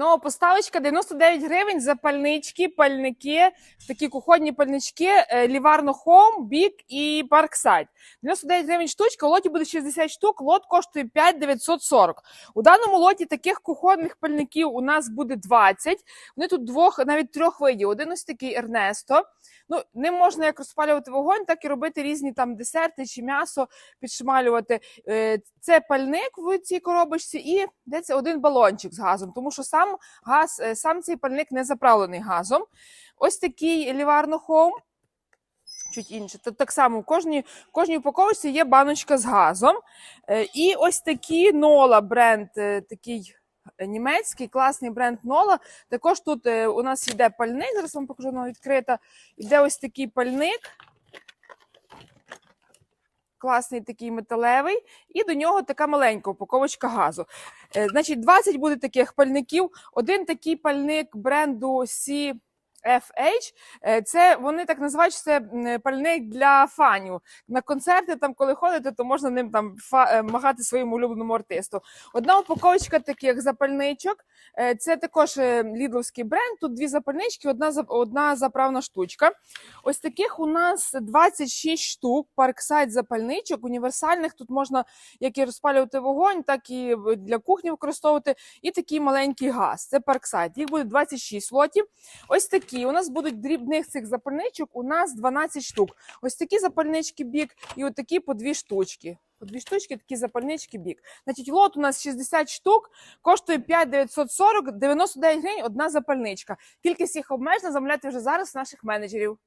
Ну, поставочка 99 гривень за пальнички, пальники, такі кухонні пальнички, е, Ліварно Home, Бік і Парксайд. 99 гривень штучка, у лоті буде 60 штук, лот коштує 5940. У даному лоті таких кухонних пальників у нас буде 20. Вони тут двох, навіть трьох видів. Один ось такий Ернесто. Ну, ним можна як розпалювати вогонь, так і робити різні там десерти чи м'ясо, підшмалювати. Е, Це пальник в цій коробочці і де це один балончик з газом, тому що сам газ, е, сам цей пальник не заправлений газом. Ось такий Ліварно Home. Чуть інше. Та так само в кожній, кожній упаковці є баночка з газом. Е, І ось такі Нола бренд, е, такий німецький, класний бренд Нола. Також тут у нас йде пальник, зараз вам покажу, вона відкрита. Йде ось такий пальник. Класний такий металевий, і до нього така маленька упаковочка газу. Е, Значить, 20 буде таких пальників. Один такий пальник бренду CFH. Е, Це вони так називають, що це м, пальник для фанів. На концерти, там, коли ходите, то можна ним там е, махати своєму улюбленому артисту. Одна упаковочка таких запальничок. Е, Це також лідловський бренд. Тут дві запальнички, одна одна заправна штучка. Ось таких у нас 26 штук. Парксайд запальничок універсальних. Тут можна як і розпалювати вогонь, так і для кухні використовувати. І такий маленький газ. Це парксайд. Їх буде 26 лотів. Ось такі. У нас будуть дрібних цих запальничок. У нас 12 штук. Ось такі запальнички бік, і отакі по дві штучки. По дві штучки, такі запальнички бік. Значить, лот у нас 60 штук, коштує 5,940, 99 гривень одна запальничка. Кількість їх обмежена, замовляйте вже зараз наших менеджерів.